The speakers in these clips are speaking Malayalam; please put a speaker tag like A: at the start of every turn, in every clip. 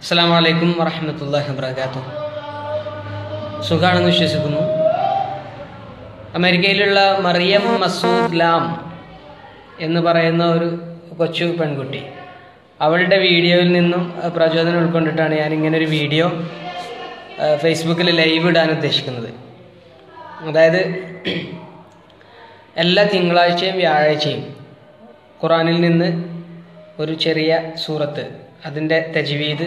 A: അസ്സാം വലൈക്കും വറഹമത്തല്ലാഹി സുഖാണെന്ന് വിശ്വസിക്കുന്നു. അമേരിക്കയിലുള്ള മറിയം മസൂദ് ലാം എന്ന് പറയുന്ന ഒരു കൊച്ചു പെൺകുട്ടി. അവളുടെ വീഡിയോയിൽ നിന്നും പ്രചോദനം ഉൾക്കൊണ്ടിട്ടാണ് ഞാൻ ഇങ്ങനെ ഒരു വീഡിയോ ഫേസ്ബുക്കിൽ ലൈവ് ഇടാൻ ഉദ്ദേശിക്കുന്നത്. അതായത് എല്ലാ തിങ്കളാഴ്ചയും വ്യാഴാഴ്ചയും ഖുറാനിൽ നിന്ന് ഒരു ചെറിയ സൂറത്ത് അതിന്റെ തജ്വീദ്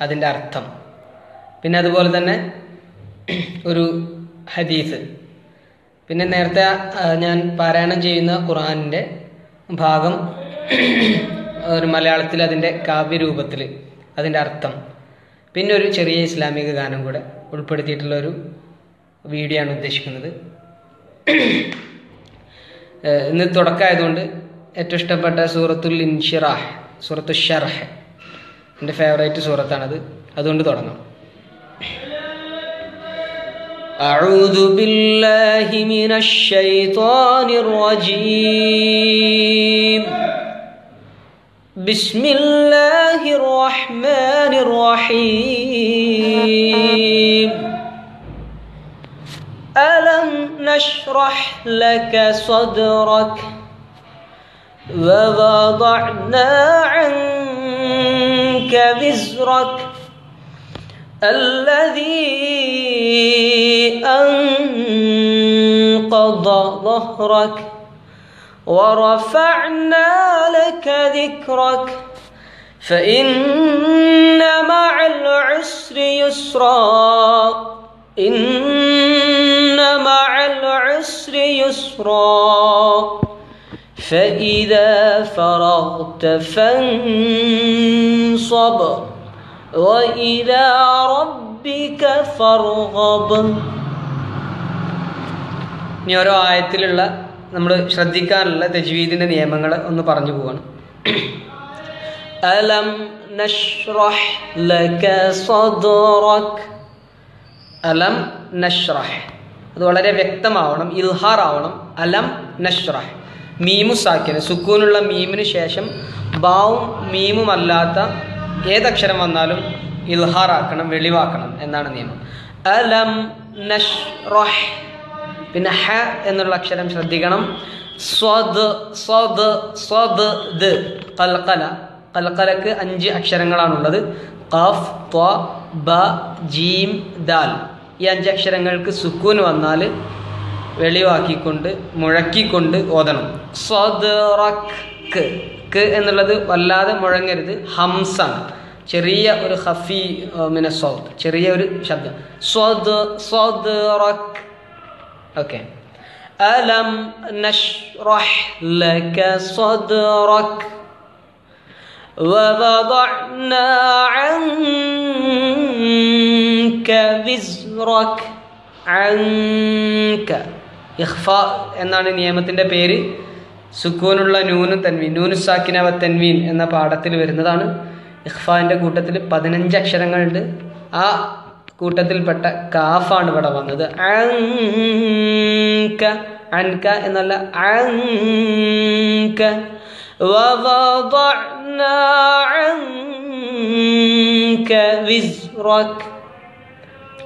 A: അതിന്റെ അർത്ഥം. പിന്നെ അതുപോലെ തന്നെ ഒരു ഹദീസ്. പിന്നെ നേരത്തെ ഞാൻ പാരായണം ചെയ്യുന്ന ഖുറാനിന്റെ ഭാഗം ഒരു മലയാളത്തിൽ അതിന്റെ കാവ്യരൂപത്തിൽ അതിന്റെ അർത്ഥം. പിന്നെ ഒരു ചെറിയ ഇസ്ലാമിക ഗാനം കൂടെ ഉൾപ്പെടുത്തിയിട്ടുള്ള ഒരു വീഡിയോ ആണ് ഉദ്ദേശിക്കുന്നത്. ഇന്ന് തുടക്കമായതുകൊണ്ട് ഏറ്റവും ഇഷ്ടപ്പെട്ട സൂറത്തുൽ ഇൻഷിറാഹ് സൂറത്തു ഷർഹ്. എൻ്റെ ഫേവറേറ്റ് സൂറത്താണത് അതുകൊണ്ട് തുടങ്ങാം أعوذ بالله من الشيطان الرجيم بسم الله الرحمن الرحيم ألم نشرح لك صدرك ووضعنا عنك وزرك الذي أنقض ظهرك ورفعنا لك ذكرك فإن مع العسر يسرا إن مع العسر يسرا فإذا فرغت فانصب وإلى ربك فارغب ഇനി ഓരോ ആയത്തിലുള്ള നമ്മൾ ശ്രദ്ധിക്കാനുള്ള തജ്വീദിൻ്റെ നിയമങ്ങൾ ഒന്ന് പറഞ്ഞു പോവാണ് അലം നഷ്റഹ് ലക സദ്റക് അലം നഷ്റഹ് അത് വളരെ വ്യക്തമാവണം ഇൽഹാർ ആവണം അലം നഷ്റഹ് മീമു സാക്കിന്. സുക്കൂനുള്ള മീമിന് ശേഷം ബാവും മീമുമല്ലാത്ത ഏതക്ഷരം വന്നാലും ഇൽഹാറാക്കണം വെളിവാക്കണം എന്നാണ് നിയമം. അലം നഷ് റൊഹ് പിന്നെ ഹ എന്നുള്ള അക്ഷരം ശ്രദ്ധിക്കണം. സ്വദ് സ്വദ് സ്വദ് ദ്. കൽക്കല. കൽക്കലക്ക് അഞ്ച് അക്ഷരങ്ങളാണുള്ളത്. കഫ് ത്വ ബ ജീം ദാൽ. ഈ അഞ്ച് അക്ഷരങ്ങൾക്ക് സുക്കൂൻ വന്നാൽ വെളിവാക്കിക്കൊണ്ട് മുഴക്കിക്കൊണ്ട് ഓതണം സ്വദ്റക് ക്ക് എന്നുള്ളത് വല്ലാതെ മുഴങ്ങരുത് ഹംസാണ് ചെറിയ ഒരു ഹഫി മിന സൗത്ത് ചെറിയ ഒരു ശബ്ദം സ്വദ് സ്വദ്റക് اوكي الم نشرح لك صدرك ووضعنا عنك وزرك عنك ഇഹ്ഫ എന്നാണ് നിയമത്തിന്റെ പേര്. സുക്കൂനുള്ള നൂനും തൻവീൻ നൂനു സാക്കിനവ തൻവീൻ എന്ന പാഠത്തിൽ വരുന്നതാണ്. ഇഹ്ഫാന്റെ കൂട്ടത്തിൽ പതിനഞ്ച് അക്ഷരങ്ങളുണ്ട്. ആ കൂട്ടത്തിൽപ്പെട്ട കാഫാണ് ഇവിടെ വന്നത്. അങ്ക അൻക എന്നല്ല അങ്ക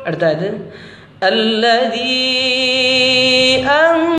A: അടുത്തത് الذي أن